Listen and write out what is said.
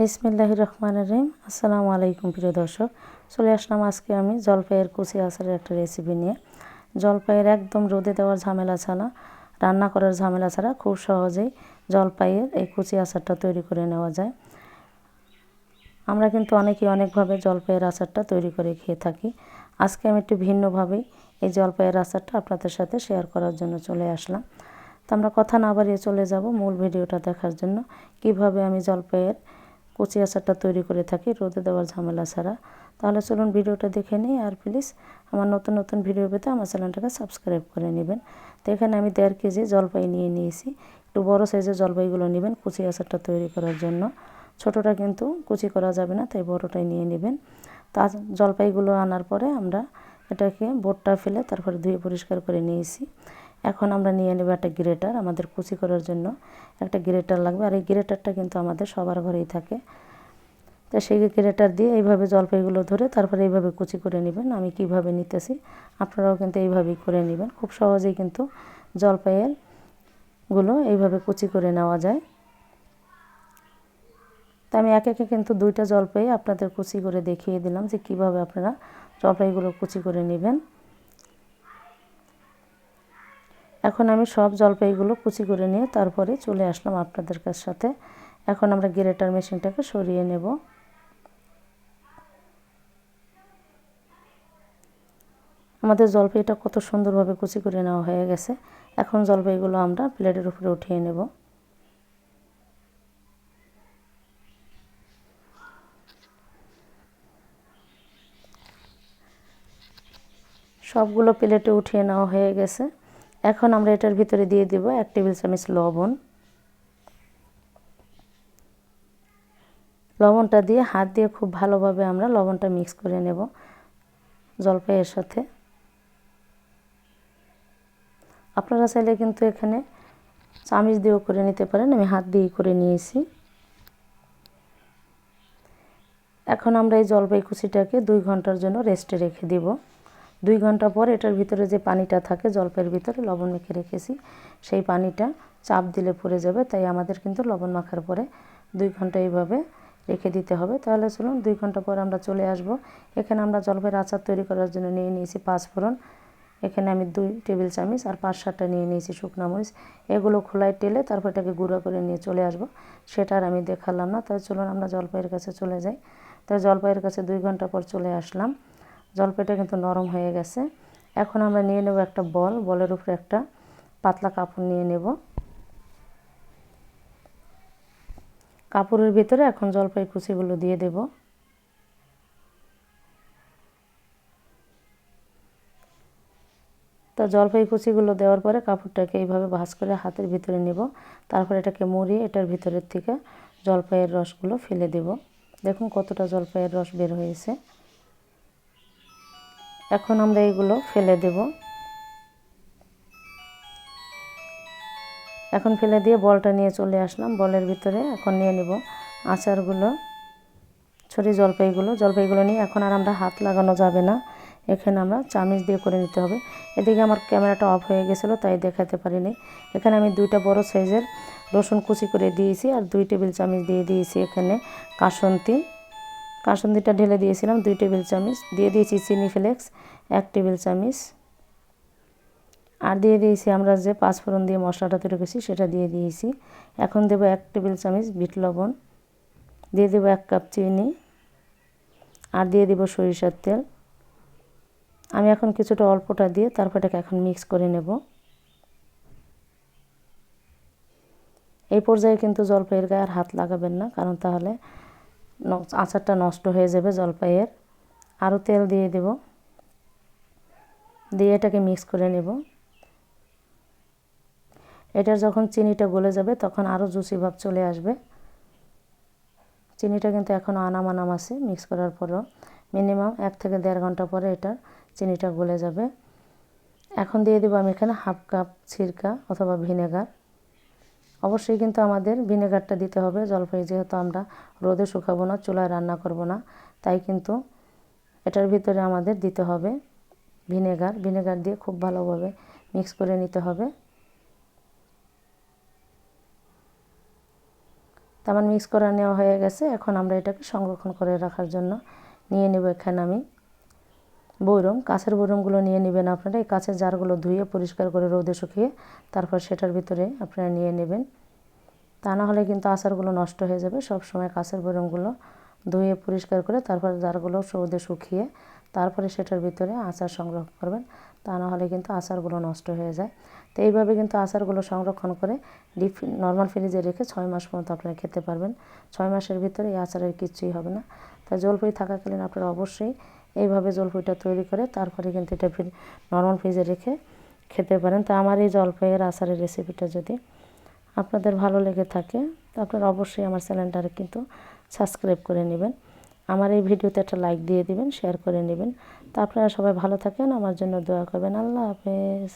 বিসমিল্লাহ রহমান রহিম। আসসালামু আলাইকুম, প্রিয় দর্শক। চলে আসলাম আজকে আমি জলপাইয়ের কুচি আচারের একটা রেসিপি নিয়ে। জলপাইয়ের একদম রোদে দেওয়ার ঝামেলা ছাড়া, রান্না করার ঝামেলা ছাড়া খুব সহজেই জলপাইয়ের এই কুচি আচারটা তৈরি করে নেওয়া যায়। আমরা কিন্তু অনেকেই অনেকভাবে জলপাইয়ের আচারটা তৈরি করে খেয়ে থাকি। আজকে আমি একটু ভিন্নভাবেই এই জলপাইয়ের আচারটা আপনাদের সাথে শেয়ার করার জন্য চলে আসলাম। তো আমরা কথা না বাড়িয়ে চলে যাব মূল ভিডিওটা দেখার জন্য। কীভাবে আমি জলপাইয়ের কুচি আচারটা তৈরি করে থাকি, রোদে দেওয়ার ঝামেলা ছাড়া। তাহলে চলুন ভিডিওটা দেখে নিই, আর প্লিজ আমার নতুন নতুন ভিডিও পেতে আমার চ্যানেলটাকে সাবস্ক্রাইব করে নেবেন। তো এখানে আমি দেড় কেজি জলপাই নিয়ে নিয়েছি। একটু বড় সাইজের জলপাইগুলো নেবেন কুচি আচারটা তৈরি করার জন্য। ছোটোটা কিন্তু কুচি করা যাবে না, তাই বড়টাই নিয়ে নেবেন। তা জলপাইগুলো আনার পরে আমরা এটাকে বোটটা ফেলে তারপরে ধুয়ে পরিষ্কার করে নিয়েছি। এখন আমরা নিয়ে নেব একটা গ্রেটার আমাদের কুচি করার জন্য একটা গ্রেটার লাগবে। আর এই গ্রেটারটা কিন্তু আমাদের সবার ঘরেই থাকে। তো সেই গ্রেটার দিয়ে এইভাবে জলপাইগুলো ধরে তারপরে এইভাবে কুচি করে নেবেন। আমি কীভাবে নিতেছি আপনারাও কিন্তু এইভাবেই করে নেবেন। খুব সহজেই কিন্তু জলপাইয়েরগুলো এইভাবে কুচি করে নেওয়া যায়। তা আমি একে একে কিন্তু দুইটা জলপাই আপনাদের কুচি করে দেখিয়ে দিলাম যে কীভাবে আপনারা জলপাইগুলো কুচি করে নেবেন। এখন আমি সব জলপাইগুলো কুচি করে নিয়ে তারপরে চলে আসলাম আপনাদের কাছ সাথে। এখন আমরা গ্রেটার মেশিনটাকে সরিয়ে নেব। আমাদের জলপাইটা কত সুন্দরভাবে কুচি করে নেওয়া হয়ে গেছে। এখন জলপাইগুলো আমরা প্লেটের উপরে উঠিয়ে নেব। সবগুলো প্লেটে উঠিয়ে নেওয়া হয়ে গেছে। এখন আমরা এটার ভিতরে দিয়ে দিব এক টেবিল চামচ লবণ। লবণটা দিয়ে হাত দিয়ে খুব ভালোভাবে আমরা লবণটা মিক্স করে নেব জলপাইয়ের সাথে। আপনারা চাইলে কিন্তু এখানে চামিচ দিয়েও করে নিতে পারেন, আমি হাত দিয়েই করে নিয়েছি। এখন আমরা এই জলপাই কুচিটাকে দুই ঘণ্টার জন্য রেস্টে রেখে দিব। দুই ঘণ্টা পর এটার ভিতরে যে পানিটা থাকে জলপাইয়ের ভিতরে লবণ মেখে রেখেছি, সেই পানিটা চাপ দিলে পড়ে যাবে, তাই আমাদের কিন্তু লবণ মাখার পরে দুই ঘণ্টা এইভাবে রেখে দিতে হবে। তাহলে চলুন, দুই ঘণ্টা পর আমরা চলে আসব। এখানে আমরা জলপাইয়ের আচার তৈরি করার জন্য নিয়ে নিয়েছি পাঁচ ফোড়ন। এখানে আমি দুই টেবিল চামচ আর পাঁচ সাতটা নিয়ে নিয়েছি শুকনা মরিচ। এগুলো খোলায় টেলে তারপর এটাকে গুঁড়ো করে নিয়ে চলে আসব। সেটা আর আমি দেখালাম না, তাই চলুন আমরা জলপাইয়ের কাছে চলে যাই। তাই জলপাইয়ের কাছে দুই ঘণ্টা পর চলে আসলাম। জলপাইটা কিন্তু নরম হয়ে গেছে। এখন আমরা নিয়ে নেব একটা বল, বলের উপরে একটা পাতলা কাপড় নিয়ে নেব। কাপড়ের ভিতরে এখন জলপাই কুচিগুলো দিয়ে দেব। তা জলপাই কুচিগুলো দেওয়ার পরে কাপড়টাকে এইভাবে ভাঁজ করে হাতের ভিতরে নেব। তারপর এটাকে মুড়িয়ে এটার ভিতরের থেকে জলপাইয়ের রসগুলো ফেলে দেব। দেখুন কতটা জলপাইয়ের রস বের হয়েছে। এখন আমরা এগুলো ফেলে দেব। এখন ফেলে দিয়ে বলটা নিয়ে চলে আসলাম। বলের ভিতরে এখন নিয়ে নেব আচারগুলো ছড়ি জলপাইগুলো। জলপাইগুলো নিয়ে এখন আর আমরা হাত লাগানো যাবে না। এখানে আমরা চামিচ দিয়ে করে নিতে হবে। এদিকে আমার ক্যামেরাটা অফ হয়ে গেছিল, তাই দেখাতে পারিনি। এখানে আমি দুইটা বড় সাইজের রসুন কুচি করে দিয়েছি আর দুই টেবিল চামিচ দিয়ে দিয়েছি এখানে কাসন্তি। কাসন্দিটা ঢেলে দিয়েছিলাম দুই টেবিল চামচ, দিয়ে দিয়েছি চিনি ফ্লেক্স, এক টেবিল চামচ। আর দিয়ে দিয়েছি আমরা যে পাঁচফোড়ন দিয়ে মশলাটা তৈরি করেছি সেটা দিয়ে দিয়েছি। এখন দেবো এক টেবিল চামচ বিট লবণ, দিয়ে দেবো এক কাপ চিনি, আর দিয়ে দেবো সরিষার তেল। আমি এখন কিছুটা অল্পটা দিয়ে তারপর এটাকে এখন মিক্স করে নেব। এই পর্যায়ে কিন্তু জলপাইয়ের গায়ে আর হাত লাগাবেন না, কারণ তাহলে আচারটা নষ্ট হয়ে যাবে জলপাইয়ের। আরও তেল দিয়ে দেব। দিয়ে এটাকে মিক্স করে নেব। এটার যখন চিনিটা গলে যাবে তখন আরও জুসি ভাব চলে আসবে। চিনিটা কিন্তু এখনও আনাম আনাম আছে মিক্স করার পরেও। মিনিমাম এক থেকে দেড় ঘণ্টা পরে এটা চিনিটা গলে যাবে। এখন দিয়ে দেবো আমি এখানে হাফ কাপ সিরকা অথবা ভিনেগার অবশ্যই কিন্তু আমাদের ভিনেগারটা দিতে হবে। জলপাই যেহেতু আমরা রোদে শুকাবো না, চুলায় রান্না করব না, তাই কিন্তু এটার ভিতরে আমাদের দিতে হবে ভিনেগার। ভিনেগার দিয়ে খুব ভালোভাবে মিক্স করে নিতে হবে। তেমন মিক্স করা নেওয়া হয়ে গেছে। এখন আমরা এটাকে সংরক্ষণ করে রাখার জন্য নিয়ে নেব এখানে আমি বৈরম কাছের বৈরমগুলো নিয়ে নেবেন আপনারা। এই কাছের জারগুলো ধুয়ে পরিষ্কার করে রোদে শুকিয়ে তারপর সেটার ভিতরে আপনারা নিয়ে নেবেন। তা না হলে কিন্তু আচারগুলো নষ্ট হয়ে যাবে। সব সময় কাছের বৈরমগুলো ধুয়ে পরিষ্কার করে তারপর জারগুলো রোদে শুকিয়ে তারপরে সেটার ভিতরে আচার সংগ্রহ করবেন। তা না হলে কিন্তু আচারগুলো নষ্ট হয়ে যায়। তো এইভাবে কিন্তু আচারগুলো সংরক্ষণ করে ডিপ নর্মাল ফ্রিজে রেখে ছয় মাস পর্যন্ত আপনারা খেতে পারবেন। ছয় মাসের ভিতরে এই আচারের কিচ্ছুই হবে না। তাই জলপাই থাকাকালীন আপনারা অবশ্যই এইভাবে জলপাইটা তৈরি করে তারপরে কিন্তু এটা নর্মাল ফ্রিজে রেখে খেতে পারেন। তো আমার এই জলপাইয়ের আচারের রেসিপিটা যদি আপনাদের ভালো লেগে থাকে, তো আপনারা অবশ্যই আমার চ্যানেলটারে কিন্তু সাবস্ক্রাইব করে নেবেন। আমার এই ভিডিওতে একটা লাইক দিয়ে দিবেন শেয়ার করে নেবেন। তো আপনারা সবাই ভালো থাকেন, আমার জন্য দোয়া করবেন। আল্লাহ হাফেজ।